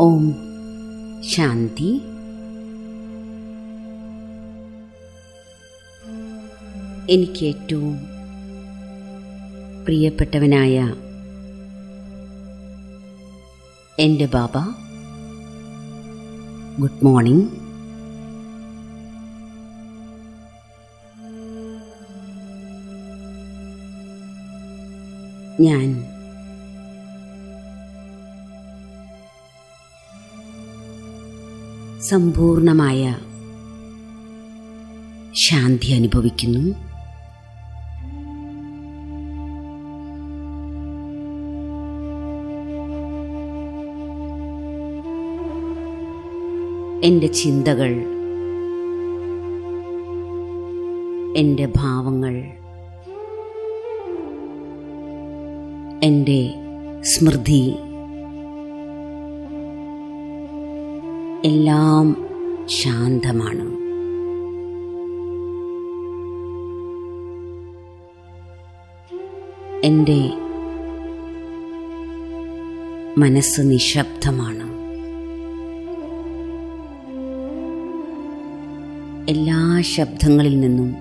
ഓം ശാന്തി. എനിക്ക് ഏറ്റവും പ്രിയപ്പെട്ടവനായ എന്റെ ബാബ ഗുഡ് മോർണിംഗ്. ഞാൻ സമ്പൂർണമായ ശാന്തി അനുഭവിക്കുന്നു. എന്റെ ചിന്തകൾ എന്റെ ഭാവങ്ങൾ എന്റെ സ്മൃതി എല്ലാം ശാന്തമാണ്. എന്റെ മനസ്സ് നിശബ്ദമാണ്. എല്ലാ ശബ്ദങ്ങളിൽ നിന്നും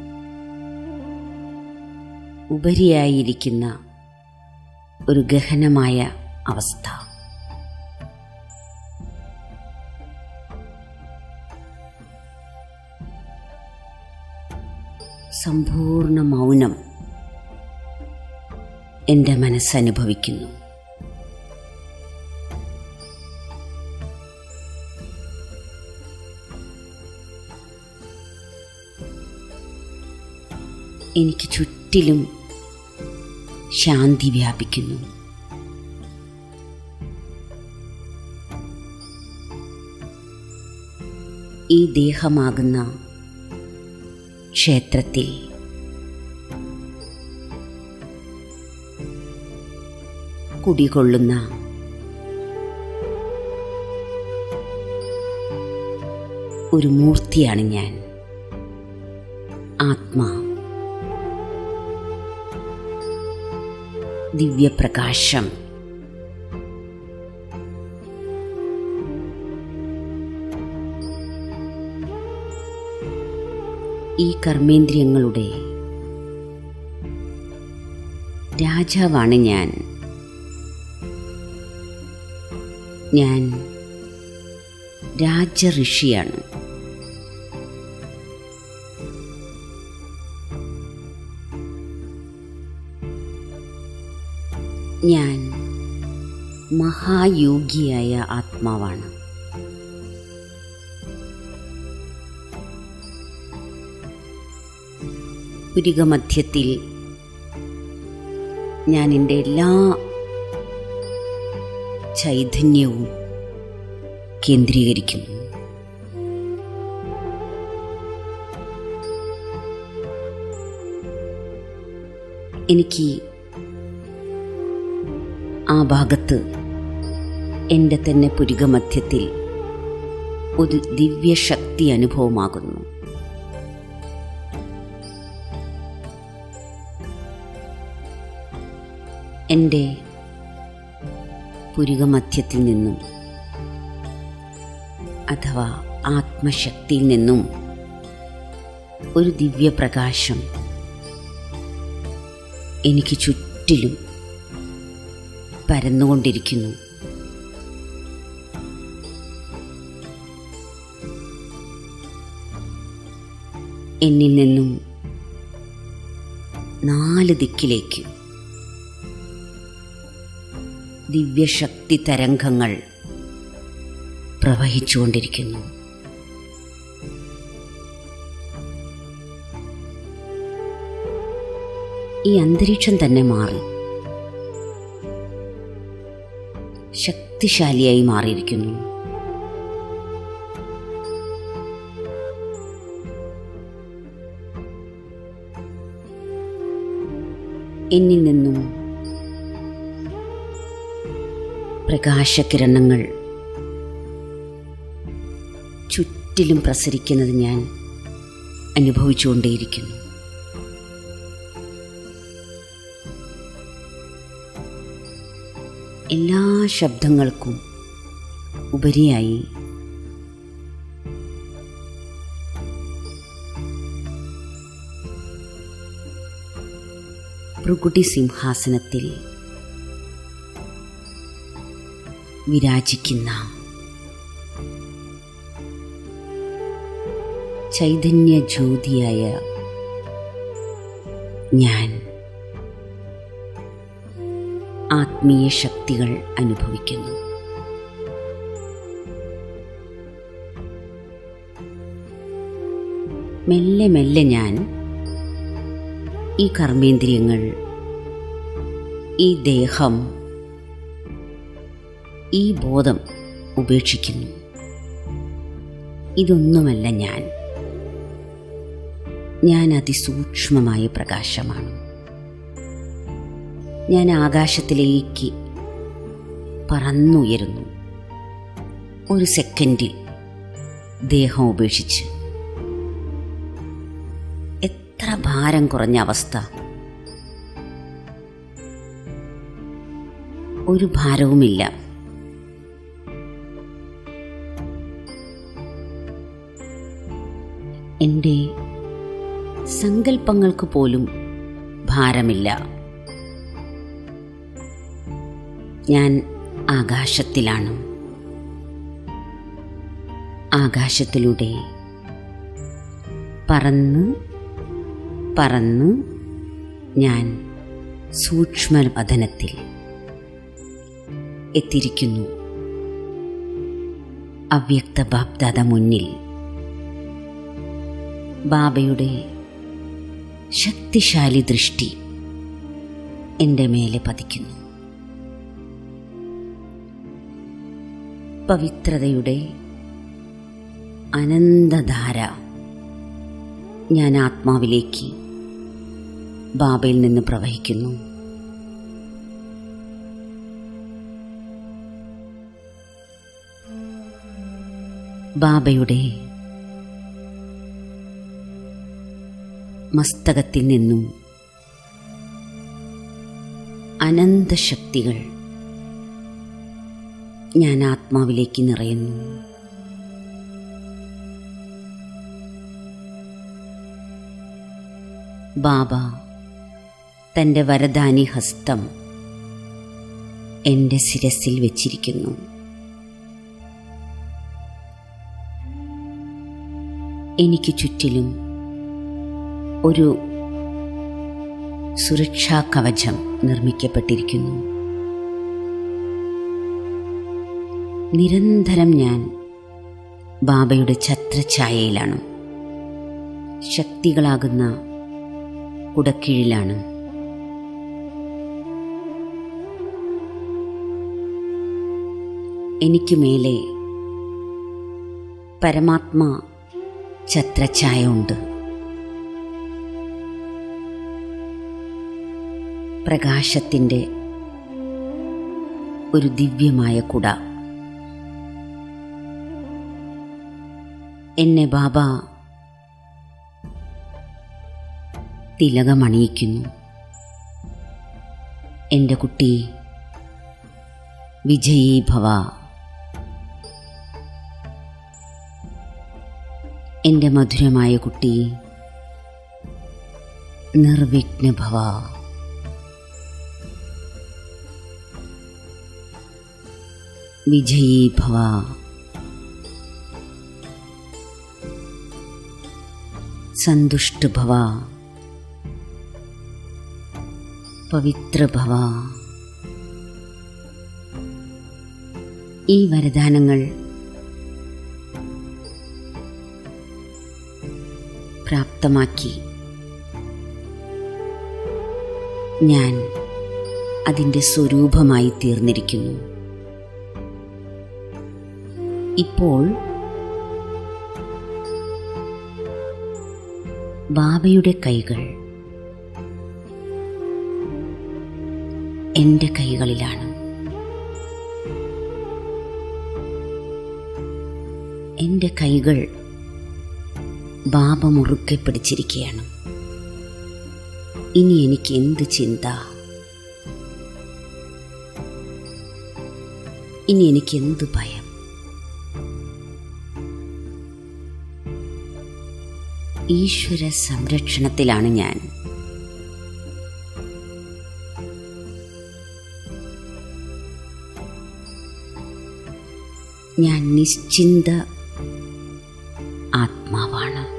ഉപരിയായിരിക്കുന്ന ഒരു ഗഹനമായ അവസ്ഥ. സമ്പൂർണ മൗനം എന്റെ മനസ്സനുഭവിക്കുന്നു. എനിക്ക് ചുറ്റിലും ശാന്തി വ്യാപിക്കുന്നു. ഈ ദേഹമാകുന്ന ക്ഷേത്രത്തിൽ. കുടികൊള്ളുന്ന ഒരു മൂർത്തിയാണ് ഞാൻ. ആത്മാ. ദിവ്യപ്രകാശം. ഈ കർമ്മേന്ദ്രിയങ്ങളുടെ. രാജാവാണ് ഞാൻ. ഞാൻ രാജ ഋഷിയാണ് ഞാൻ മഹായോഗിയായ ആത്മാവാണ്. പുരികമധ്യത്തിൽ ഞാൻ എന്റെ എല്ലാ ചൈതന്യവും കേന്ദ്രീകരിക്കുന്നു. എനിക്ക് ആ ഭാഗത്ത് എന്റെ തന്നെ പുരികമധ്യത്തിൽ ഒരു ദിവ്യശക്തി അനുഭവമാകുന്നു. എന്റെ പുരികമധ്യത്തിൽ നിന്നും അഥവാ ആത്മശക്തിയിൽ നിന്നും ഒരു ദിവ്യപ്രകാശം എനിക്ക് ചുറ്റിലും പരന്നുകൊണ്ടിരിക്കുന്നു. എന്നിൽ നിന്നും നാല് ദിക്കിലേക്ക് ദിവ്യശക്തി തരംഗങ്ങൾ പ്രവഹിച്ചുകൊണ്ടിരിക്കുന്നു. ഈ അന്തരീക്ഷം തന്നെ മാറി. ശക്തിശാലിയായി മാറിയിരിക്കുന്നു. എന്നിൽ നിന്നും പ്രകാശകിരണങ്ങൾ. ചുറ്റിലും പ്രസരിക്കുന്നത് ഞാൻ അനുഭവിച്ചുകൊണ്ടേയിരിക്കുന്നു. എല്ലാ ശബ്ദങ്ങൾക്കും ഉപരിയായി പ്രകൃതി സിംഹാസനത്തിൽ വിരാജിക്കുന്ന ചൈതന്യ ജ്യോതിയായ ഞാൻ ആത്മീയ ശക്തികൾ അനുഭവിക്കുന്നു. മെല്ലെ മെല്ലെ ഞാൻ ഈ കർമ്മേന്ദ്രിയങ്ങൾ ഈ ദേഹം ഈ ബോധം ഉപേക്ഷിക്കുന്നു. ഇതൊന്നുമല്ല ഞാൻ. ഞാൻ അതിസൂക്ഷ്മമായ പ്രകാശമാണ്. ഞാൻ ആകാശത്തിലേക്ക് പറന്നുയരുന്നു. ഒരു സെക്കൻഡിൽ ദേഹം ഉപേക്ഷിച്ച്. എത്ര ഭാരം കുറഞ്ഞ അവസ്ഥ. ഒരു ഭാരവുമില്ല. എന്റെ സങ്കല്പങ്ങൾക്ക് പോലും ഭാരമില്ല. ഞാൻ ആകാശത്തിലാണ്. ആകാശത്തിലൂടെ പറന്ന് പറന്ന് ഞാൻ സൂക്ഷ്മപതനത്തിൽ എത്തിയിരിക്കുന്നു. അവ്യക്ത ബാപ്ദാദ മുന്നിൽ ബാബയുടെ ശക്തിശാലി ദൃഷ്ടി എന്റെ മേലെ പതിക്കുന്നു. പവിത്രതയുടെ അനന്തധാര ഞാൻ ആത്മാവിലേക്ക് ബാബയിൽ നിന്ന് പ്രവഹിക്കുന്നു. ബാബയുടെ മസ്തകത്തിൽ നിന്നും. അനന്തശക്തികൾ ഞാൻ ആത്മാവിലേക്ക് നിറയുന്നു. ബാബ തന്റെ വരദാനി ഹസ്തം എന്റെ ശിരസിൽ വെച്ചിരിക്കുന്നു. എനിക്ക് ചുറ്റിലും ഒരു സുരക്ഷാ കവചം നിർമ്മിക്കപ്പെട്ടിരിക്കുന്നു. നിരന്തരം ഞാൻ ബാബയുടെ ഛത്രഛായയിലാണ്. ശക്തികളാകുന്ന കുടക്കീഴിലാണ്. എനിക്ക് മേലെ പരമാത്മാ ഛത്രഛായ ഉണ്ട്. പ്രകാശത്തിന്റെ ഒരു ദിവ്യമായ കുട. എന്നെ ബാബ തിലകമണിയിക്കുന്നു. എന്റെ കുട്ടി വിജയീ ഭവ എന്റെ മധുരമായ കുട്ടി നിർവിഘ്ന ഭവ വിജയീ ഭവ. സന്തുഷ്ട ഭവ. പവിത്ര ഭവ. ഈ വരദാനങ്ങൾ പ്രാപ്തമാക്കി ഞാൻ അതിന്റെ സ്വരൂപമായി തീർന്നിരിക്കുന്നു. ഇപ്പോൾ ബാബയുടെ കൈകൾ എന്റെ കൈകളിലാണ്. എന്റെ കൈകൾ ബാബ മുറുക്കെ പിടിച്ചിരിക്കുകയാണ്. ഇനി എനിക്ക് എന്ത് ചിന്ത? ഇനി എനിക്ക് എന്ത് ഭയം? ഈശ്വര സംരക്ഷണത്തിലാണ് ഞാൻ. ഞാൻ നിശ്ചിന്ത ആത്മാവാണ്.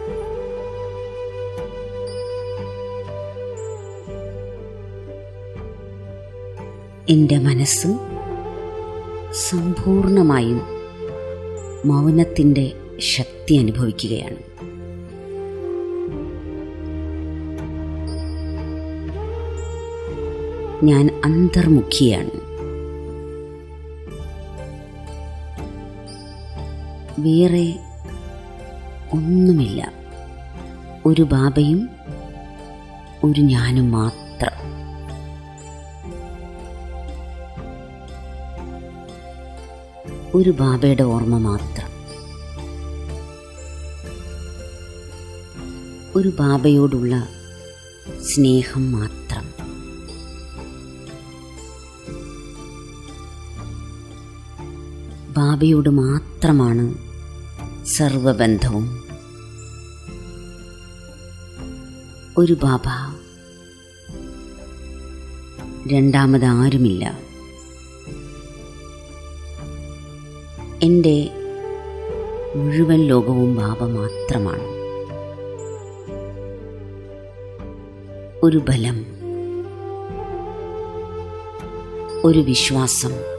എന്റെ മനസ്സ് സമ്പൂർണമായും മൗനത്തിന്റെ ശക്തി അനുഭവിക്കുകയാണ്. ഞാൻ അന്തർമുഖിയാണ്. വേറെ ഒന്നുമില്ല. ഒരു ബാബയും ഒരു ഞാനും മാത്രം. ഒരു ബാബയുടെ ഓർമ്മ മാത്രം. ഒരു ബാബയോടുള്ള സ്നേഹം മാത്രം. ബാബയോട് മാത്രമാണ് സർവബന്ധവും. ഒരു ബാബ. രണ്ടാമത് ആരുമില്ല എന്റെ മുഴുവൻ ലോകവും ബാബ മാത്രമാണ്. ഒരു ബലം. ഒരു വിശ്വാസം.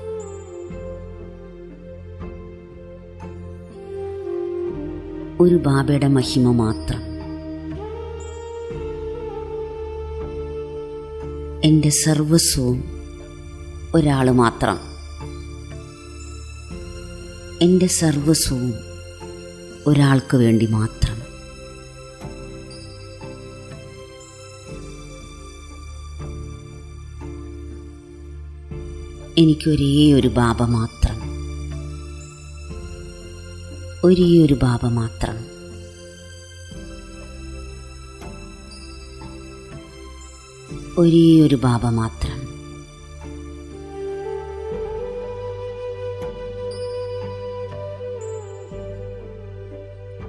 ഒരു ബാബയുടെ മഹിമ മാത്രം. എന്റെ സർവസ്വവും ഒരാൾ മാത്രം. എന്റെ സർവസ്വവും ഒരാൾക്ക് വേണ്ടി മാത്രം. എനിക്കൊരേ ഒരു ബാബ മാത്രം. ഒരേ ഒരു ബാബ മാത്രം ഒരേ ഒരു ബാബ മാത്രം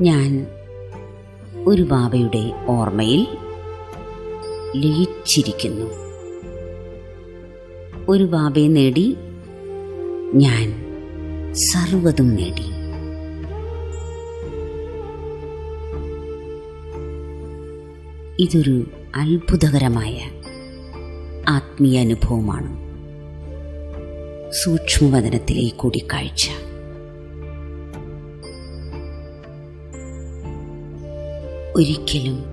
ഞാൻ ഒരു ബാബയുടെ ഓർമ്മയിൽ ലയിച്ചിരിക്കുന്നു. ഒരു ബാബയെ നേടി ഞാൻ സർവതും നേടി. ഇതൊരു അത്ഭുതകരമായ ആത്മീയ അനുഭവമാണ് സൂക്ഷ്മവദനത്തിലെ കൂടിക്കാഴ്ച. ഒരിക്കലും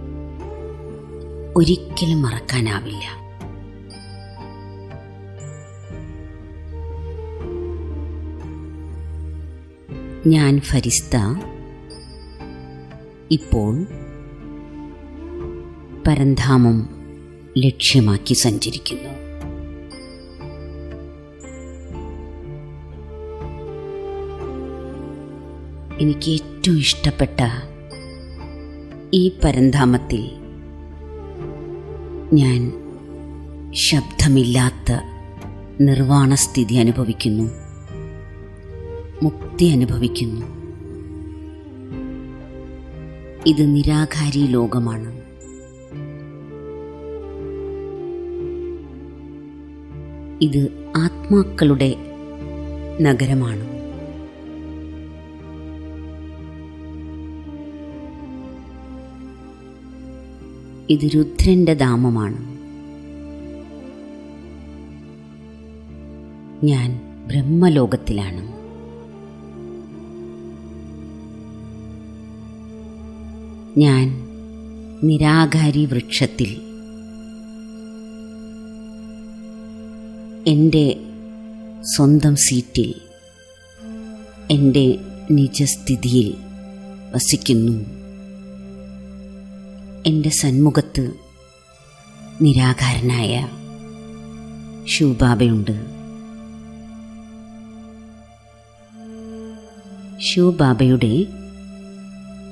ഒരിക്കലും മറക്കാനാവില്ല. ഞാൻ ഫരിസ്ത. ഇപ്പോൾ പരന്ധാമം ലക്ഷ്യമാക്കി സഞ്ചരിക്കുന്നു എനിക്ക് ഏറ്റവും ഇഷ്ടപ്പെട്ട ഈ പരന്ധാമത്തിൽ ഞാൻ ശബ്ദമില്ലാത്ത നിർവാണസ്ഥിതി അനുഭവിക്കുന്നു മുക്തി അനുഭവിക്കുന്നു ഇത് നിരാകാരി ലോകമാണ് ഇത് ആത്മാക്കളുടെ നഗരമാണ്. ഇത് രുദ്രന്റെ ധാമമാണ്. ഞാൻ ബ്രഹ്മലോകത്തിലാണ്. ഞാൻ നിരാകാരി വൃക്ഷത്തിൽ എന്റെ സ്വന്തം സീറ്റിൽ എന്റെ നിജസ്ഥിതിയിൽ വസിക്കുന്നു. എന്റെ സന്മുഖത്ത് നിരാകാരനായ ശിവബാബയുണ്ട് ശിവബാബയുടെ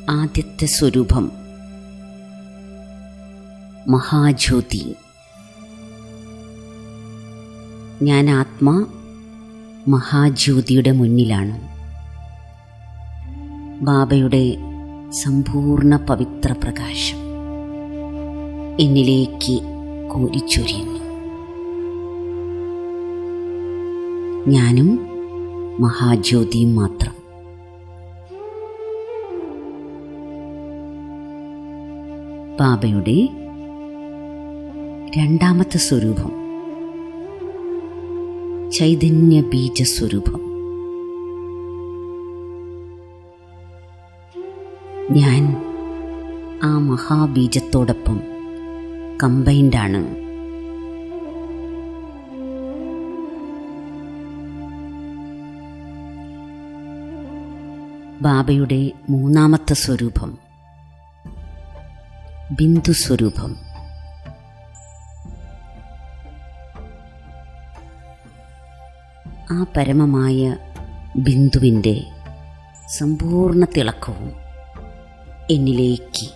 ആദ്യത്തെ സ്വരൂപം മഹാജ്യോതി. ഞാൻ ആത്മാ മഹാജ്യോതിയുടെ മുന്നിലാണ്. ബാബയുടെ സമ്പൂർണ പവിത്ര പ്രകാശം എന്നിലേക്ക് കോരിച്ചൊരിയുന്നു. ഞാനും മഹാജ്യോതിയും മാത്രം. ബാബയുടെ രണ്ടാമത്തെ സ്വരൂപം ചൈതന്യ ബീജസ്വരൂപം ഞാൻ ആ മഹാബീജത്തോടൊപ്പം കമ്പൈൻഡാണ്. ബാബയുടെ മൂന്നാമത്തെ സ്വരൂപം ബിന്ദു സ്വരൂപം ആ പരമമായ ബിന്ദുവിന്റെ സമ്പൂർണ തിളക്കവും എന്നിലേക്ക്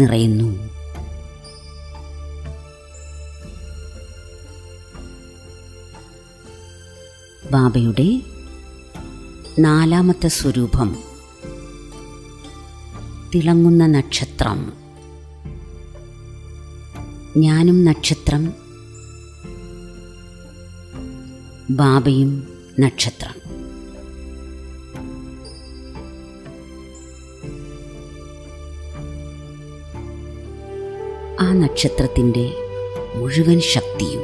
നിറയുന്നു. ബാബയുടെ നാലാമത്തെ സ്വരൂപം തിളങ്ങുന്ന നക്ഷത്രം. ഞാനും നക്ഷത്രം ബാബയും നക്ഷത്രം. ആ നക്ഷത്രത്തിന്റെ മുഴുവൻ ശക്തിയും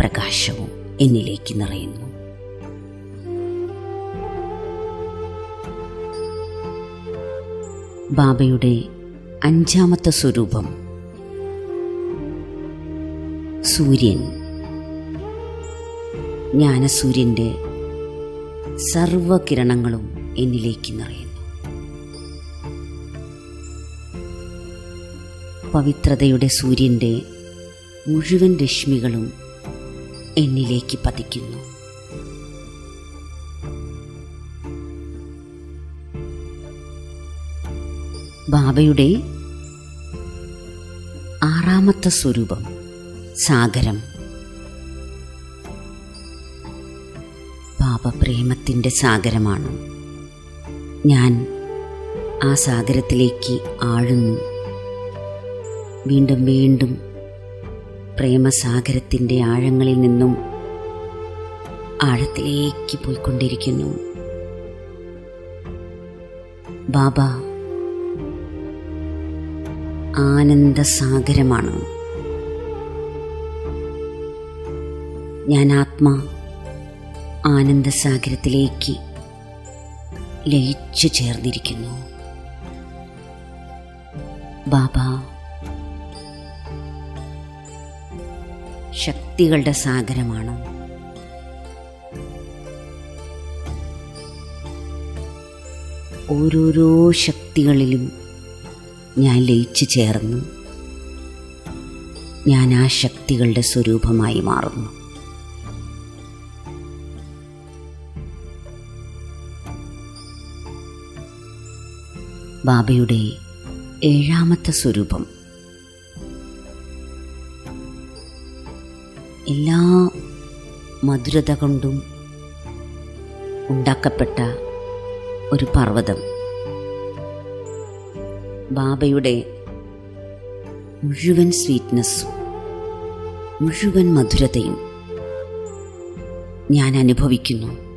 പ്രകാശവും എന്നിലേക്ക് നിറയുന്നു. ബാബയുടെ അഞ്ചാമത്തെ സ്വരൂപം സൂര്യൻ. ജ്ഞാനസൂര്യന്റെ സർവകിരണങ്ങളും എന്നിലേക്ക് നിറയുന്നു. പവിത്രതയുടെ സൂര്യന്റെ മുഴുവൻ രശ്മികളും എന്നിലേക്ക് പതിക്കുന്നു. ബാബയുടെ ആറാമത്തെ സ്വരൂപം സാഗരം. ബാബ പ്രേമത്തിന്റെ സാഗരമാണ്? ഞാൻ ആ സാഗരത്തിലേക്ക് ആഴുന്നു. വീണ്ടും വീണ്ടും പ്രേമസാഗരത്തിന്റെ ആഴങ്ങളിൽ നിന്നും ആഴത്തിലേക്ക് പോയിക്കൊണ്ടിരിക്കുന്നു. ബാബ ആനന്ദസാഗരമാണ്? ഞാൻ ആത്മാ ആനന്ദസാഗരത്തിലേക്ക് ലയിച്ചു ചേർന്നിരിക്കുന്നു. ബാബ ശക്തികളുടെ സാഗരമാണ്. ഓരോരോ ശക്തികളിലും ഞാൻ ലയിച്ചു ചേർന്നു. ഞാൻ ആ ശക്തികളുടെ സ്വരൂപമായി മാറുന്നു. ബാബയുടെ ഏഴാമത്തെ സ്വരൂപം. എല്ലാ മധുരത കൊണ്ടും ഉണ്ടാക്കപ്പെട്ട ഒരു പർവതം. ബാബയുടെ മുഴുവൻ സ്വീറ്റ്നെസ്സും മുഴുവൻ മധുരതയും ഞാൻ അനുഭവിക്കുന്നു.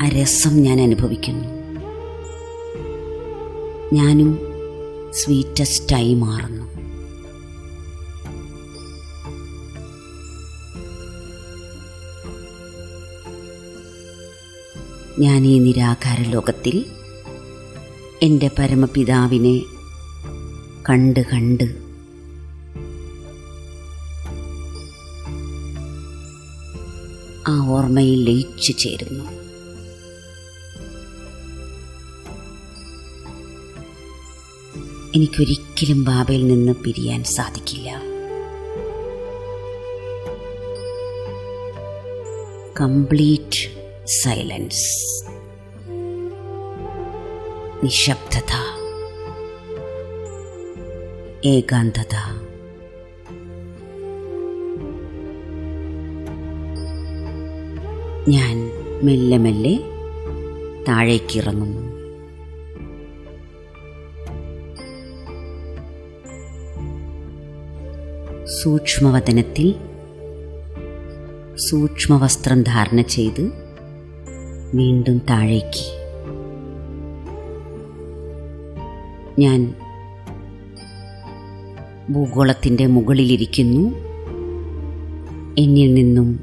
ആ രസം ഞാൻ അനുഭവിക്കുന്നു. ഞാനും സ്വീറ്റസ്റ്റായി മാറുന്നു. ഞാൻ ഈ നിരാകാര ലോകത്തിൽ എന്റെ പരമപിതാവിനെ കണ്ട് കണ്ട് ആ ഓർമ്മയിൽ ലയിച്ചു ചേരുന്നു. എനിക്കൊരിക്കലും ബാബയിൽ നിന്ന് പിരിയാൻ സാധിക്കില്ല. Complete silence. നിശബ്ദത. ഏകാന്തത. ഞാൻ മെല്ലെ മെല്ലെ താഴേക്കിറങ്ങുന്നു. സൂക്ഷ്മവതനത്തിൽ സൂക്ഷ്മവസ്ത്രം ധാരണ ചെയ്ത് വീണ്ടും താഴേക്ക്. ഞാൻ ഭൂഗോളത്തിന്റെ മുകളിലിരിക്കുന്നു. എന്നിൽ നിന്നും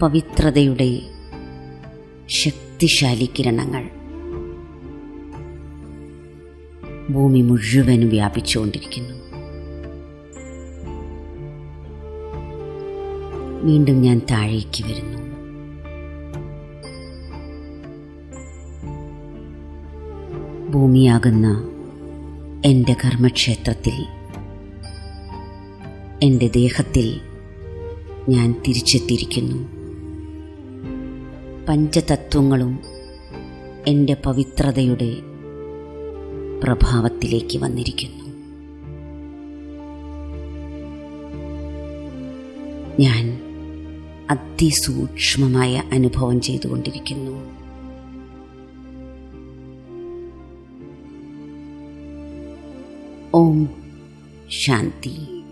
പവിത്രതയുടെ ശക്തിശാലി കിരണങ്ങൾ ഭൂമി മുഴുവനും വ്യാപിച്ചുകൊണ്ടിരിക്കുന്നു. വീണ്ടും ഞാൻ താഴേക്ക് വരുന്നു. ഭൂമിയാകുന്ന എന്റെ കർമ്മക്ഷേത്രത്തിൽ എന്റെ ദേഹത്തിൽ ഞാൻ തിരിച്ചെത്തിയിരിക്കുന്നു. പഞ്ചതത്വങ്ങളും എന്റെ പവിത്രതയുടെ പ്രഭാവത്തിലേക്ക് വന്നിരിക്കുന്നു. ഞാൻ അതിസൂക്ഷ്മമായ അനുഭവം ചെയ്തുകൊണ്ടിരിക്കുന്നു. ഓം ശാന്തി.